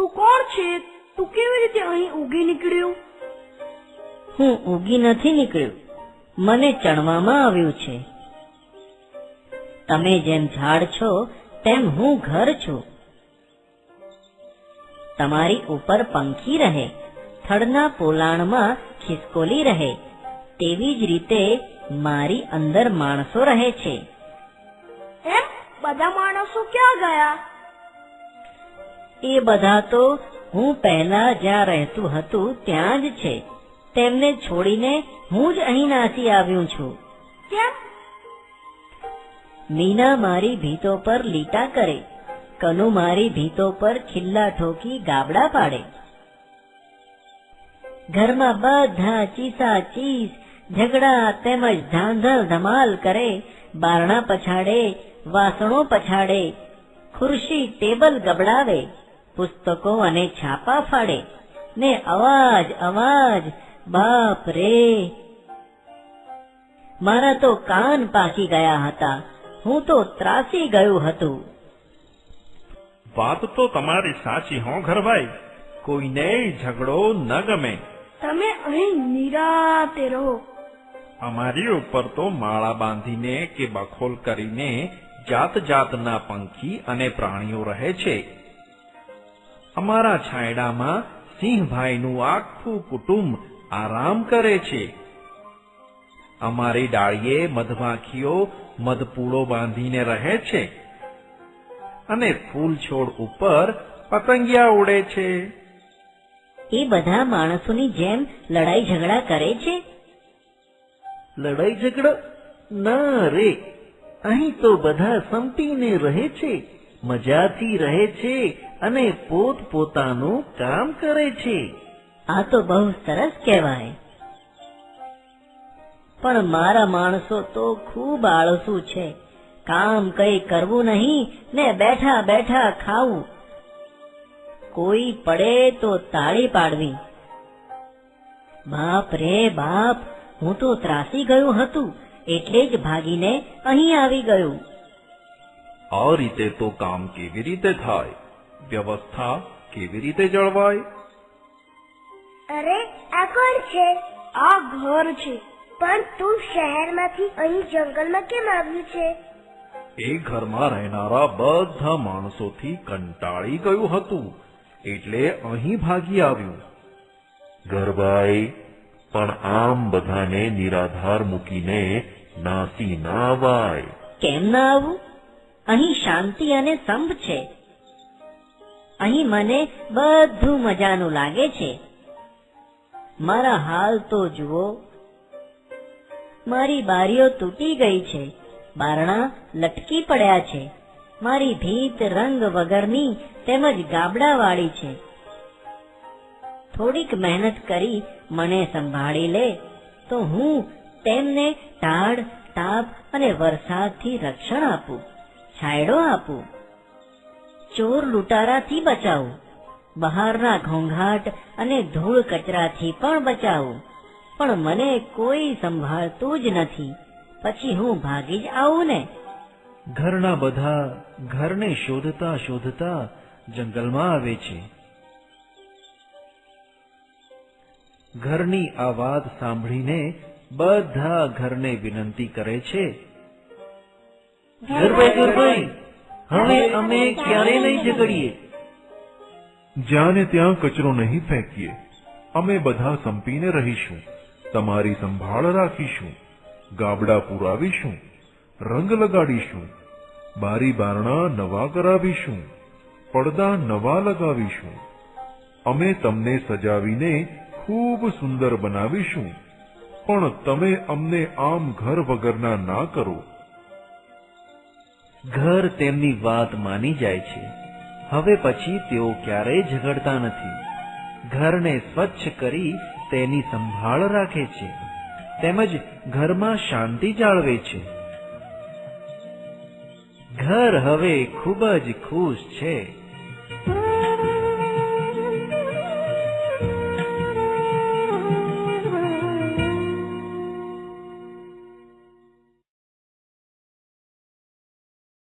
તું કોણ છે? તું કેવી રીતે અહીં ઉગી નીકળ્યું? હું ઉગી નથી નીકળ્યું. મને ચણવામાં આવ્યું છે. તમે જેમ ઝાડ છો તેમ હું ઘર છું. તમારી ઉપર પંખી રહે થડના પોલાણમાં ખિસકોલી રહે તેવી જ રીતે મારી અંદર માણસો રહે છે. એમ? બધા માણસો ક્યાં ગયા? એ બધા તો હું પહેલા જ્યાં રહેતું હતું ત્યાં જ છે. તેમને છોડીને હું જ અહીં નાસી આવ્યું છું. કેમ? મીના મારી ભીતો પર લીટા કરે. કનુ મારી ભીતો પર ખિલ્લા ઠોકી ગાબડા પાડે. ઘરમાં બધા ચીસા ચીસ ઝઘડા તેમજ ધાંધલ ધમાલ કરે. બારણા પછાડે વાસણો પછાડે. ખુરશી ટેબલ ગબડાવે. પુસ્તકો અને છાપા ફાડે. ને અવાજ અવાજ બાપ રે. મારા તો કાન પાકી ગયા હતા. હું તો ત્રાસી ગયું હતું. વાત તો તમારી સાચી હો ઘરભાઈ. કોઈને ઝઘડો ન ગમે. તમે અહીં નિરાતે રહો. અમારી ઉપર તો માળા બાંધીને કે બખોલ કરીને જાત જાતના પંખી અને પ્રાણીઓ રહે છે. અમારા છાંયડામાં સિંહભાઈનું આખું કુટુંબ આરામ કરે છે. અમારી ડાળીએ મધમાખીઓ મધપૂળો બાંધીને રહે છે અને ફૂલ છોડ ઉપર પતંગિયા ઉડે છે. એ બધા માણસોની જેમ લડાઈ ઝઘડા કરે છે? લડાઈ ઝઘડા? ના રે. અહીં તો બધા સંપીને રહે છે. મજાથી રહે છે અને પોત પોતાનું કામ કરે છે. આ તો બહુ સરસ કહેવાય. પણ મારા માણસો તો ખૂબ આળસુ છે. કામ કઈ કરવું નહીં, ને બેઠા બેઠા ખાવું. કોઈ પડે તો તાળી પાડવી. બાપ રે બાપ, હું તો ત્રાસી ગયું હતું, એટલે જ ભાગીને અહીં આવી ગયું. આ રીતે તો કામ કેવી રીતે થાય? વ્યવસ્થા કેવી રીતે જળવાય? અરે આ કોણ છે. આ ઘર છે. પણ તું શહેરમાંથી અહીં જંગલમાં કેમ આવ્યું છે? એ ઘરમાં રહેનારા બધા માણસોથી કંટાળી ગયું હતું. એટલે અહીં ભાગી આવ્યું. ગરબાઈ પણ આમ બધાને નિરાધાર મૂકીને નાસી ના અવાય કેમ ના આવું? અહીં શાંતિ અને સંભ છે. અહીં મને બધું મજાનું લાગે છે. મારા હાલ તો જુઓ, મારી બારીઓ તૂટી ગઈ છે, બારણા લટકી પડ્યા છે, મારી ભીત રંગ વગરની તેમજ ગાબડાવાળી છે. થોડીક મહેનત કરી મને સંભાળી લે, તો હું તેમને ટાઢ તાપ અને વરસાદથી રક્ષણ આપું. છાંયડો આપું. ચોર લૂંટારાથી બચાવું. બહારના ઘોંઘાટ અને ધૂળ કચરાથી પણ બચાવું. પણ મને કોઈ સંભાળતું જ નથી. પછી હું ભાગી જ આવું ને. ઘરના બધા ઘરને શોધતા શોધતા જંગલમાં આવે છે. ઘરની આ વાત સાંભળીને બધા ઘરને વિનંતી કરે છે ગરબાઈ ગરભાઈ હવે અમે ક્યારે નહીં ઝઘડીએ જ્યાં ને ત્યાં કચરો નહીં ફેંકીએ. અમે બધા સંપીને રહીશું. તમારી સંભાળ રાખીશું. ગાબડા પુરાવીશું. રંગ લગાડીશું. બારી બારણા નવા કરાવીશું. પડદા નવા લગાવીશું. અમે તમને સજાવીને ખૂબ સુંદર બનાવીશું. પણ તમે અમને આમ ઘર વગરના ના કરો. ઘર તેમની વાત માની જાય છે. હવે પછી તેઓ ક્યારેય ઝઘડતા નથી. ઘરને સ્વચ્છ કરી તેની સંભાળ રાખે છે. તેમજ ઘરમાં શાંતિ જાળવે છે. ઘર હવે ખૂબ જ ખુશ છે.